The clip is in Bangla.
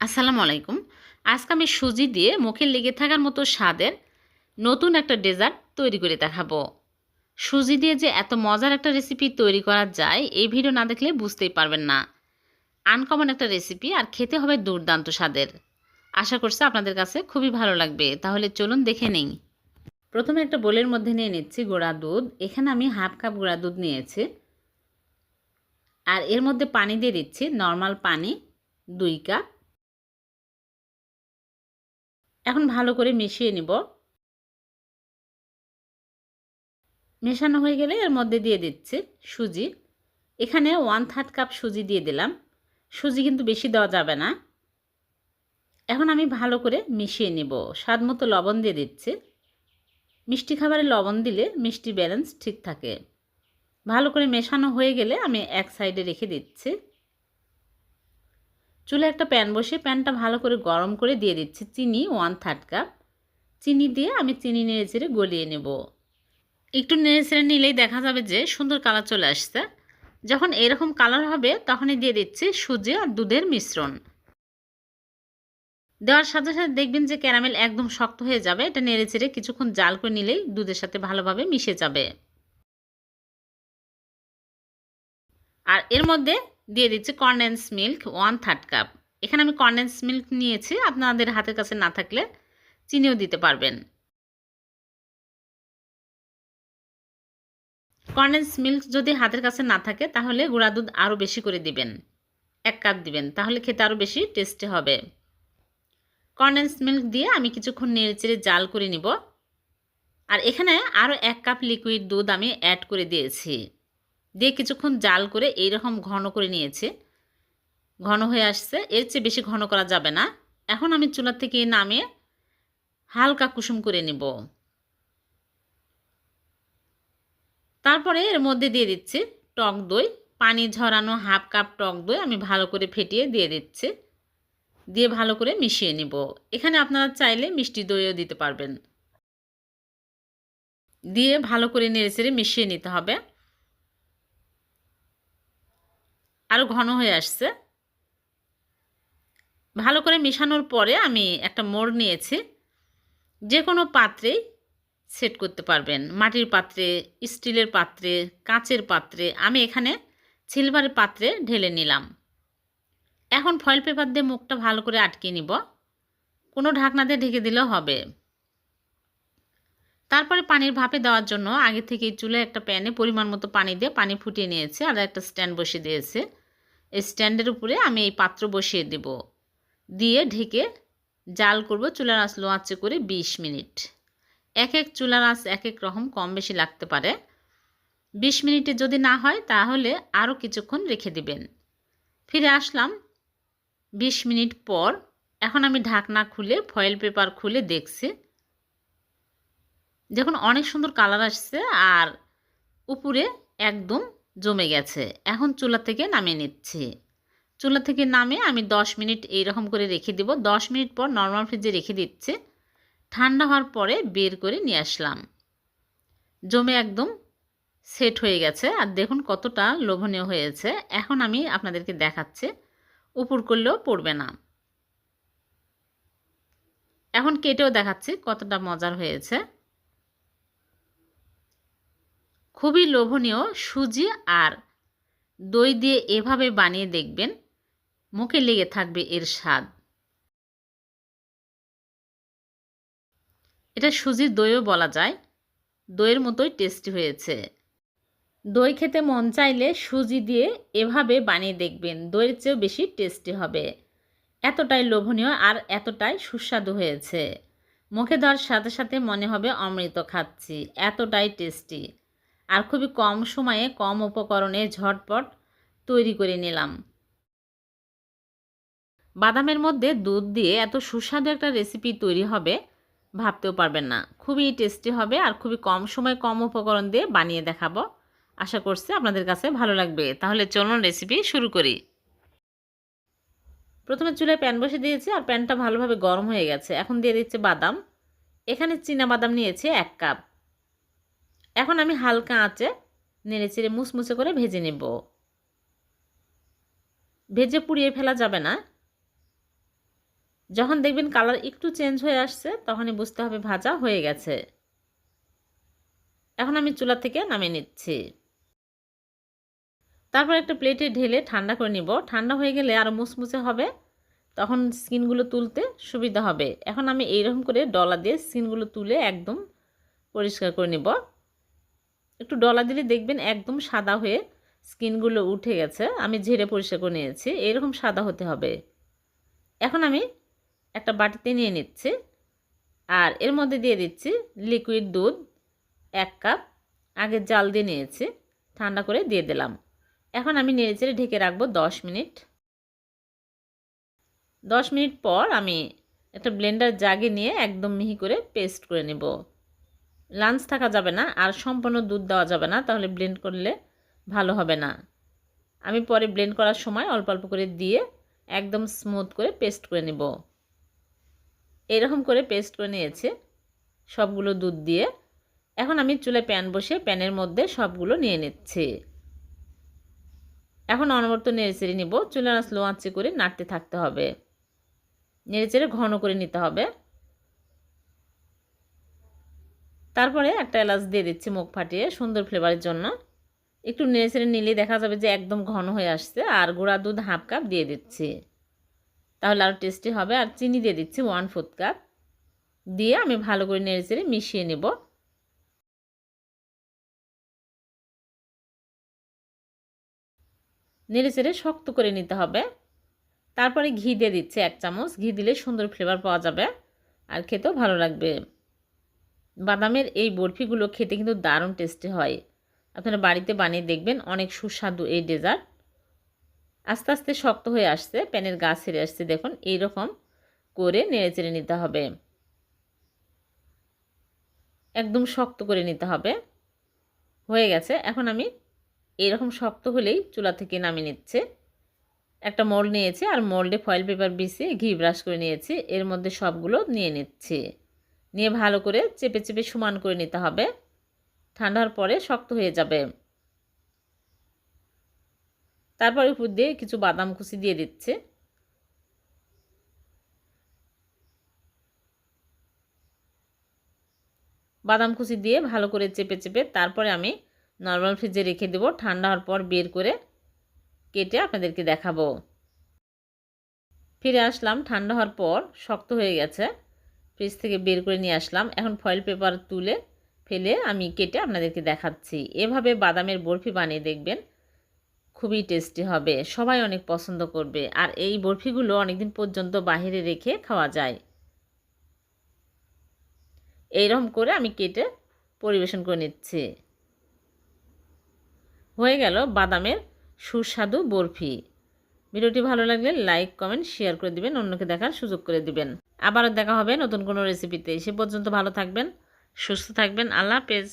আসসালামু আলাইকুম। আজকে আমি সুজি দিয়ে মুখে লেগে থাকার মতো স্বাদের নতুন একটা ডেজার্ট তৈরি করে দেখাবো। সুজি দিয়ে যে এত মজার একটা রেসিপি তৈরি করা যায়, এই ভিডিও না দেখলে বুঝতেই পারবেন না। আনকমন একটা রেসিপি আর খেতে হবে দুর্দান্ত স্বাদের। আশা করছি আপনাদের কাছে খুবই ভালো লাগবে। তাহলে চলুন দেখে নেই। প্রথমে একটা বোলের মধ্যে নিয়ে নিচ্ছি গোড়া দুধ। এখানে আমি হাফ কাপ গুঁড়া দুধ নিয়েছি। আর এর মধ্যে পানি দিয়ে দিচ্ছি নর্মাল পানি, দুই কাপ। এখন ভালো করে মিশিয়ে নিব। মেশানো হয়ে গেলে এর মধ্যে দিয়ে দিচ্ছি সুজি। এখানে ওয়ান থার্ড কাপ সুজি দিয়ে দিলাম। সুজি কিন্তু বেশি দেওয়া যাবে না। এখন আমি ভালো করে মিশিয়ে নেব। স্বাদ মতো লবণ দিয়ে দিচ্ছি। মিষ্টি খাবারে লবণ দিলে মিষ্টি ব্যালেন্স ঠিক থাকে। ভালো করে মেশানো হয়ে গেলে আমি এক সাইডে রেখে দিচ্ছি। চুলে একটা প্যান বসে প্যানটা ভালো করে গরম করে দিয়ে দিচ্ছি চিনি ওয়ান থার্ড কাপ চিনি দিয়ে আমি চিনি নেড়ে চেড়ে গলিয়ে নেব। একটু নেড়ে চেড়ে নিলেই দেখা যাবে যে সুন্দর কালার চলে আসছে। যখন এরকম কালার হবে, তখনই দিয়ে দিচ্ছি সুজি আর দুধের মিশ্রণ। দেওয়ার সাথে সাথে দেখবেন যে ক্যারামেল একদম শক্ত হয়ে যাবে। এটা নেড়ে চেড়ে কিছুক্ষণ জাল করে নিলেই দুধের সাথে ভালোভাবে মিশে যাবে। আর এর মধ্যে দিয়ে দিচ্ছি condense milk one third cup এখানে আমি কনডেন্স মিল্ক নিয়েছি, আপনাদের হাতের কাছে না থাকলে চিনিও দিতে পারবেন। কনডেন্স মিল্ক যদি হাতের কাছে না থাকে, তাহলে গুঁড়া দুধ আরও বেশি করে দিবেন। এক কাপ দিবেন, তাহলে খেতে আরও বেশি টেস্টি হবে। কনডেন্স মিল্ক দিয়ে আমি কিছুক্ষণ নেড়ে চেড়ে জাল করে নিব। আর এখানে আরও এক কাপ লিকুইড দুধ আমি অ্যাড করে দিয়েছি। দিয়ে কিছুক্ষণ জাল করে এইরকম ঘন করে নিয়েছে। ঘন হয়ে আসছে। এর চেয়ে বেশি ঘন করা যাবে না। এখন আমি চুলার থেকে নামিয়ে হালকা কুসুম করে নেব। তারপরে এর মধ্যে দিয়ে দিচ্ছি টক দই। পানি ঝরানো হাফ কাপ টক দই আমি ভালো করে ফেটিয়ে দিয়ে দিচ্ছি। দিয়ে ভালো করে মিশিয়ে নিব। এখানে আপনারা চাইলে মিষ্টি দইও দিতে পারবেন। দিয়ে ভালো করে নেড়ে চেড়ে মিশিয়ে নিতে হবে। আরও ঘন হয়ে আসছে। ভালো করে মেশানোর পরে আমি একটা মোড় নিয়েছি। যে কোনো পাত্রেই সেট করতে পারবেন। মাটির পাত্রে, স্টিলের পাত্রে, কাঁচের পাত্রে। আমি এখানে সিলভারের পাত্রে ঢেলে নিলাম। এখন ফয়েল পেপার দিয়ে মুখটা ভালো করে আটকে নিব। কোনো ঢাকনা দিয়ে ঢেকে দিলেও হবে। তারপরে পানির ভাপে দেওয়ার জন্য আগে থেকে চুলে একটা প্যানে পরিমাণ মতো পানি দিয়ে পানি ফুটিয়ে নিয়েছে। আর একটা স্ট্যান্ড বসিয়ে দিয়েছে। স্ট্যান্ডের উপরে আমি এই পাত্র বসিয়ে দেব। দিয়ে ঢেকে জাল করব চুলার আঁচ লো আঁচে করে ২০ মিনিট। এক এক চুলার আঁচ এক এক রকম কম বেশি লাগতে পারে। ২০ মিনিটে যদি না হয় তাহলে আরও কিছুক্ষণ রেখে দিবেন। ফিরে আসলাম। ২০ মিনিট পর এখন আমি ঢাকনা খুলে ফয়েল পেপার খুলে দেখছি। দেখুন অনেক সুন্দর কালার আসছে আর উপরে একদম জমে গেছে। এখন চুলা থেকে নামিয়ে নিচ্ছি। চুলা থেকে নামে আমি 10 মিনিট এইরকম করে রেখে দেব। 10 মিনিট পর নর্মাল ফ্রিজে রেখে দিচ্ছে। ঠান্ডা হওয়ার পরে বের করে নিয়ে আসলাম। জমে একদম সেট হয়ে গেছে। আর দেখুন কতটা লোভনীয় হয়েছে। এখন আমি আপনাদেরকে দেখাচ্ছি। উপর করলেও পড়বে না। এখন কেটেও দেখাচ্ছি কতটা মজার হয়েছে। খুবই লোভনীয় সুজি আর দই দিয়ে এভাবে বানিয়ে দেখবেন, মুখে লেগে থাকবে এর স্বাদ। এটা সুজির দইও বলা যায়, দইয়ের মতোই টেস্টি হয়েছে। দই খেতে মন চাইলে সুজি দিয়ে এভাবে বানিয়ে দেখবেন, দইয়ের চেয়েও বেশি টেস্টি হবে। এতটাই লোভনীয় আর এতটাই সুস্বাদু হয়েছে। মুখে দেওয়ার সাথে সাথে মনে হবে অমৃত খাচ্ছি, এতটাই টেস্টি। আর খুবই কম সময়ে কম উপকরণে ঝটপট তৈরি করে নিলাম। বাদামের মধ্যে দুধ দিয়ে এত সুস্বাদু একটা রেসিপি তৈরি হবে ভাবতেও পারবেন না। খুবই টেস্টি হবে আর খুবই কম সময়ে কম উপকরণ দিয়ে বানিয়ে দেখাবো। আশা করছি আপনাদের কাছে ভালো লাগবে। তাহলে চলুন রেসিপি শুরু করি। প্রথমে চুলায় প্যান বসে দিয়েছি আর প্যানটা ভালোভাবে গরম হয়ে গেছে। এখন দিয়ে দিচ্ছে বাদাম। এখানে চীনা বাদাম নিয়েছি এক কাপ। এখন আমি হালকা আঁচে নেড়ে চেড়ে মুসমুসে করে ভেজে নেব। ভেজে পুড়িয়ে ফেলা যাবে না। যখন দেখবেন কালার একটু চেঞ্জ হয়ে আসছে, তখনই বুঝতে হবে ভাজা হয়ে গেছে। এখন আমি চুলা থেকে নামিয়ে নিচ্ছি। তারপর একটা প্লেটে ঢেলে ঠান্ডা করে নিব। ঠান্ডা হয়ে গেলে আরও মুচমুচে হবে। তখন স্কিনগুলো তুলতে সুবিধা হবে। এখন আমি এইরকম করে ডলা দিয়ে স্কিনগুলো তুলে একদম পরিষ্কার করে নিব। একটু ডলা দিলে দেখবেন একদম সাদা হয়ে স্কিনগুলো উঠে গেছে। আমি ঝেড়ে পরিষ্কার করে নিয়েছি। এরকম সাদা হতে হবে। এখন আমি একটা বাটিতে নিয়ে নিচ্ছি। আর এর মধ্যে দিয়ে দিচ্ছি লিকুইড দুধ, এক কাপ। আগে জাল দিয়ে নিয়েছি। ঠান্ডা করে দিয়ে দিলাম। এখন আমি নেড়েচেড়ে ঢেকে রাখব দশ মিনিট। দশ মিনিট পর আমি একটা ব্লেন্ডার জাগে নিয়ে একদম মিহি করে পেস্ট করে নেব। লাঞ্চ থাকা যাবে না, আর সম্পূর্ণ দুধ দেওয়া যাবে না, তাহলে ব্লেন্ড করলে ভালো হবে না। আমি পরে ব্লেন্ড করার সময় অল্প অল্প করে দিয়ে একদম স্মুথ করে পেস্ট করে নেব। এরকম করে পেস্ট করে নিয়েছে সবগুলো দুধ দিয়ে। এখন আমি চুলে প্যান বসে প্যানের মধ্যে সবগুলো নিয়ে নিচ্ছি। এখন অনবরত নেড়েচেড়ে নিব চুলে স্লো আঁচে করে নাড়তে থাকতে হবে। নেড়েচেড়ে ঘন করে নিতে হবে। তারপরে একটা এলাচ দিয়ে দিচ্ছি মুখ ফাটিয়ে সুন্দর ফ্লেভারের জন্য। একটু নেড়েচেড়ে নিলেই দেখা যাবে যে একদম ঘন হয়ে আসছে। আর গুঁড়া দুধ হাফ কাপ দিয়ে দিচ্ছি। তাহলে আরও টেস্টি হবে। আর চিনি দিয়ে দিচ্ছি ওয়ান ফোর্থ কাপ দিয়ে আমি ভালো করে নেড়েচেড়ে মিশিয়ে নেব। নেড়েচেড়ে শক্ত করে নিতে হবে। তারপরে ঘি দিয়ে দিচ্ছে এক চামচ। ঘি দিলে সুন্দর ফ্লেভার পাওয়া যাবে। আর খেতেও ভালো লাগবে। বাদামের এই বরফিগুলো খেতে কিন্তু দারুণ টেস্টি হয়। আপনারা বাড়িতে বানিয়ে দেখবেন, অনেক সুস্বাদু এই ডেজার্ট আস্তে আস্তে শক্ত হয়ে আসছে, প্যানের গা ছেড়ে আসছে, দেখুন, এইরকম করে নেড়ে চেড়ে নিতে হবে। একদম শক্ত করে নিতে হবে। হয়ে গেছে, এখন আমি এরকম শক্ত হলেই চুলা থেকে নামিয়ে নিচ্ছে। একটা মোল্ড নিয়েছি, আর মোল্ডে ফয়েল পেপার বিছিয়ে ঘি ব্রাশ করে নিয়েছি, এর মধ্যে সবগুলো নিয়ে নিচ্ছি। নিয়ে ভালো করে চেপে চেপে সমান করে নিতে হবে। ঠান্ডার পরে শক্ত হয়ে যাবে। তারপরে উপর দিয়ে কিছু বাদাম কুচি দিয়ে দিচ্ছে। বাদাম কুচি দিয়ে ভালো করে চেপে চেপে তারপরে আমি নর্মাল ফ্রিজে রেখে দেবো। ঠান্ডা হওয়ার পর বের করে কেটে আপনাদেরকে দেখাবো। ফিরে আসলাম। ঠান্ডা হওয়ার পর শক্ত হয়ে গেছে। ফ্রিজ থেকে বের করে নিয়ে আসলাম। এখন ফয়েল পেপার তুলে ফেলে আমি কেটে আপনাদেরকে দেখাচ্ছি। এভাবে বাদামের বরফি বানিয়ে দেখবেন, খুবই টেস্টি হবে। সবাই অনেক পছন্দ করবে। আর এই বরফিগুলো অনেকদিন পর্যন্ত বাহিরে রেখে খাওয়া যায়। এইরকম করে আমি কেটে পরিবেশন করে নিচ্ছি। হয়ে গেল বাদামের সুস্বাদু বরফি। ভিডিওটি ভালো লাগলে লাইক, কমেন্ট, শেয়ার করে দিবেন, অন্যকে দেখার সুযোগ করে দিবেন। আবারও দেখা হবে নতুন কোনো রেসিপিতে সে পর্যন্ত ভালো থাকবেন, সুস্থ থাকবেন। আল্লাহ হাফেজ।